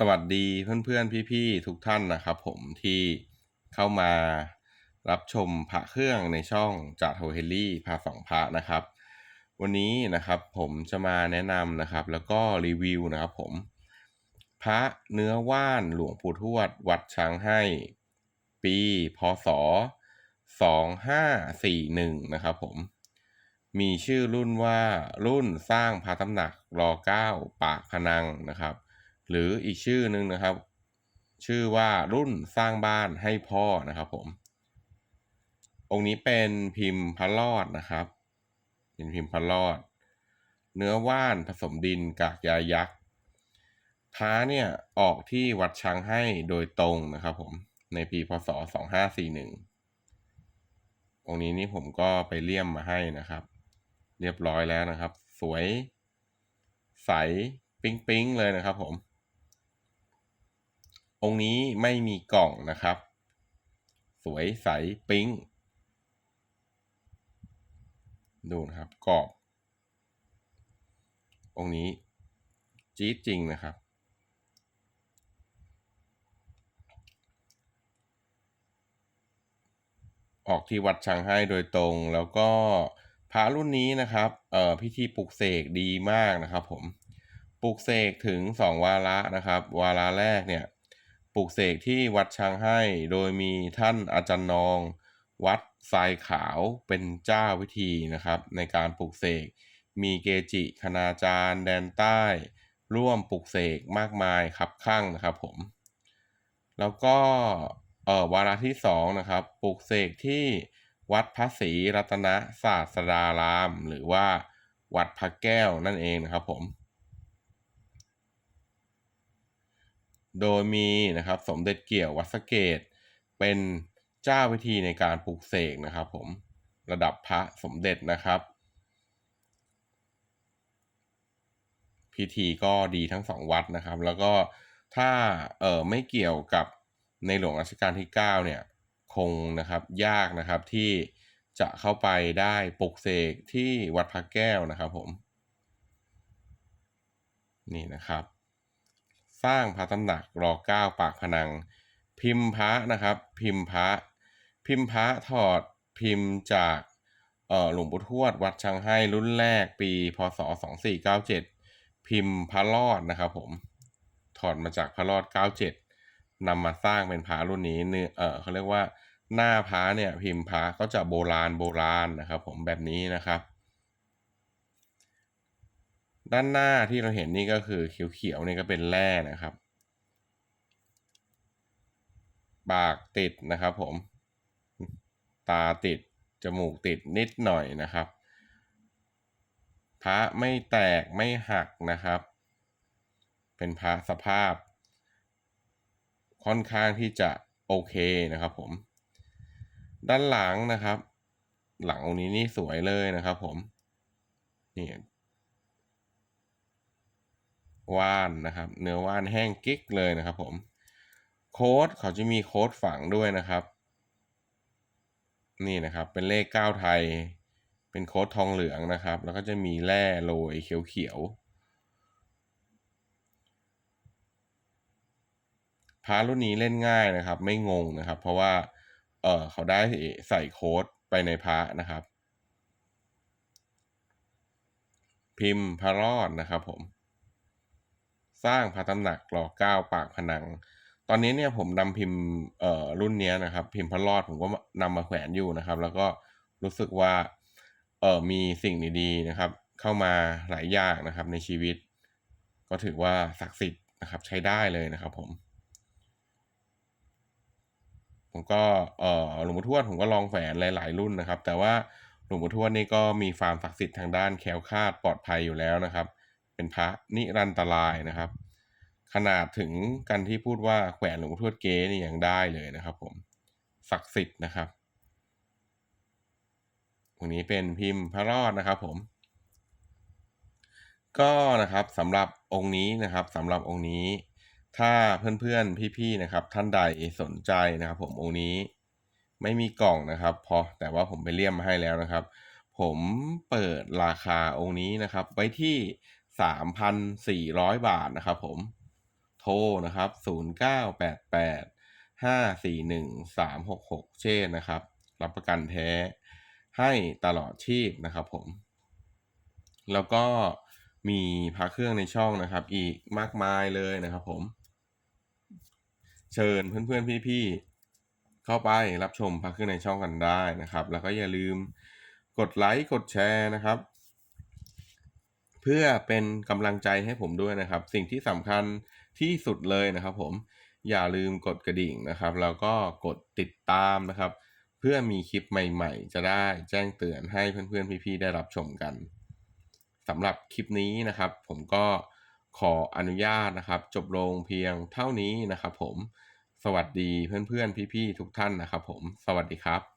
สวัสดีเพื่อนๆ พี่ๆ ทุกท่านนะครับผมที่เข้ามารับชมพระเครื่องในช่องจากโทเฮลี่พาสองพระนะครับ วันนี้นะครับผมจะมาแนะนำนะครับ แล้วก็รีวิวนะครับผม พระเนื้อว่านหลวงปู่ทวด วัดช้างให้ ปีพศ 2541 นะครับผมมีชื่อรุ่นว่ารุ่นสร้างพระตำหนักรอเก้าปากพนังนะครับ หรืออีกชื่อหนึ่งนะครับ ชื่อว่ารุ่นสร้างบ้านให้พ่อนะครับผม องค์นี้เป็นพิมพ์พระรอดนะครับเป็นพิมพ์พระรอด เนื้อว่านผสมดินกากยายักษ์พระเนี่ยออกที่วัดช้างให้โดยตรงนะครับผมในปีพศ 2541 องค์นี้นี่ผมก็ไปเลี่ยมมาให้นะครับ เรียบร้อยแล้วนะครับ สวย ใส ปิ๊งปิ๊งเลยนะครับผม องค์นี้ไม่มีกล่องนะครับ สวยใสปิ๊งดูนะครับกรอบ องค์นี้จี๊ดจริงนะครับ ออกที่วัดชางให้โดยตรงแล้วก็พระรุ่นนี้นะครับเอ่อพิธีปลุกเสกดีมากนะครับผม ปลุกเสกถึงสองวาระนะครับ วาระแรกเนี่ย ปลุกเสกที่วัดช้างให้ โดยมีท่านอาจารย์นอง วัดทรายขาวเป็นเจ้าวิธีนะครับ ในการปลุกเสก มีเกจิคณาจารย์ แดนใต้ ร่วมปลุกเสกมากมายครับข้างนะครับผม แล้วก็เอ่อวาระที่สองนะครับปลุกเสกที่วัดพระศรีรัตนศาสดาราม หรือว่าวัดพระแก้วนั่นเองนะครับผม โดยมีนะครับสมเด็จเกี่ยววัดสะเกต เป็นเจ้าวิธีในการปลูกเสกนะครับผมระดับพระสมเด็จนะครับ พิธีก็ดีทั้งสองวัดนะครับ แล้วก็ถ้าเออไม่เกี่ยวกับในหลวงรัชกาลที่ 9 เนี่ยคงนะครับยากนะครับที่จะเข้าไปได้ปลุกเสกที่วัดพระแก้วนะครับผม นี่นะครับ สร้างพระตำหนักรอเก้าปากพนัง พิมพ์พระนะครับ พิมพ์พระ พิมพ์พระถอดพิมพ์จากเออหลวงปู่ทวดวัดช้างให้รุ่นแรกปีพศ 2497 พิมพ์พระรอดนะครับผมถอดมาจากพระรอด 97นำมาสร้างเป็นพระรุ่นนี้เนื้อเออเขาเรียกว่าหน้าพระเนี่ยพิมพ์พระก็จะโบราณโบราณนะครับ ผมแบบนี้นะครับ ด้านหน้าที่เราเห็นนี่ก็คือเขียวๆนี่ก็เป็นแร่นะครับ ปากติดนะครับผม ตาติด จมูกติดนิดหน่อยนะครับ พระไม่แตกไม่หักนะครับ เป็นพระสภาพ ค่อนข้างที่จะโอเคนะครับผม ด้านหลังนะครับ หลังองค์นี้นี่สวยเลยนะครับผม นี่ ว่านนะครับ เนื้อว่านแห้งกิ๊กเลยนะครับผมโค้ดเขาจะมีโค้ดฝังด้วยนะครับ นี่นะครับเป็นเลขเก้าไทย เป็นโค้ดทองเหลืองนะครับ แล้วก็จะมีแร่โรยเขียวๆพารุ่นนี้เล่นง่ายนะครับ ไม่งงนะครับ เพราะว่าเออเขาได้ใส่โค้ดไปในพระนะครับ พิมพ์พระรอดนะครับผม สร้างพระตำหนักรอเก้าปากพนัง ตอนนี้เนี่ยผมนำพิมพ์เอ่อรุ่นนี้นะครับ พิมพ์พระรอดผมก็นำมาแขวนอยู่นะครับ แล้วก็รู้สึกว่าเอ่อมีสิ่งดีๆนะครับ เข้ามาหลายอย่างนะครับในชีวิต ก็ถือว่าศักดิ์สิทธิ์นะครับใช้ได้เลยนะครับผมผมก็เอ่อหลวงปู่ทวดผมก็ลองแฝนหลาย ๆ รุ่นนะครับ แต่ว่าหลวงปู่ทวดนี่ก็มีความศักดิ์สิทธิ์ทางด้านแคล้วคลาดปลอดภัยอยู่แล้วนะครับ เป็นพระนิรันตรายนะครับ ขนาดถึงกันที่พูดว่าแขวนหลวงเทวดเก๊นี่ยังได้เลยนะครับ ผมศักดิ์สิทธิ์นะครับตรงนี้เป็นพิมพ์พระรอดนะครับผม ก็นะครับสำหรับองค์นี้นะครับสำหรับองค์นี้ ถ้าเพื่อนๆพี่ๆนะครับ ท่านใดสนใจนะครับ ผมองค์นี้ไม่มีกล่องนะครับพราะแต่ว่าผมไปเลี่ยมมาให้แล้วนะครับ ผมเปิดราคาองค์นี้นะครับ ไว้ที่ 3,400 บาทนะครับผม โทรนะครับ 0988 541 366 เช่นนะครับ รับประกันแท้ให้ตลอดชีพนะครับผม แล้วก็มีพระเครื่องในช่องนะครับ อีกมากมายเลยนะครับผม เชิญเพื่อนๆพี่ๆเข้าไปรับชมพระเครื่องในช่องกันได้นะครับ แล้วก็อย่าลืมกดไลค์กดแชร์นะครับ พื่อเป็นกำลังใจให้ผมด้วยนะครับ สิ่งที่สำคัญที่สุดเลยนะครับ ผมอย่าลืมกดกระดิ่งนะครับ แล้วก็กดติดตามนะครับ เพื่อมีคลิปใหม่ๆ จะได้แจ้งเตือนให้เพื่อนๆพี่ๆได้รับชมกันสำหรับคลิปนี้นะครับ ผมก็ขออนุญาตนะครับ จบลงเพียงเท่านี้นะครับ ผมสวัสดีเพื่อนๆพี่ๆทุกท่านนะครับ ผมสวัสดีครับ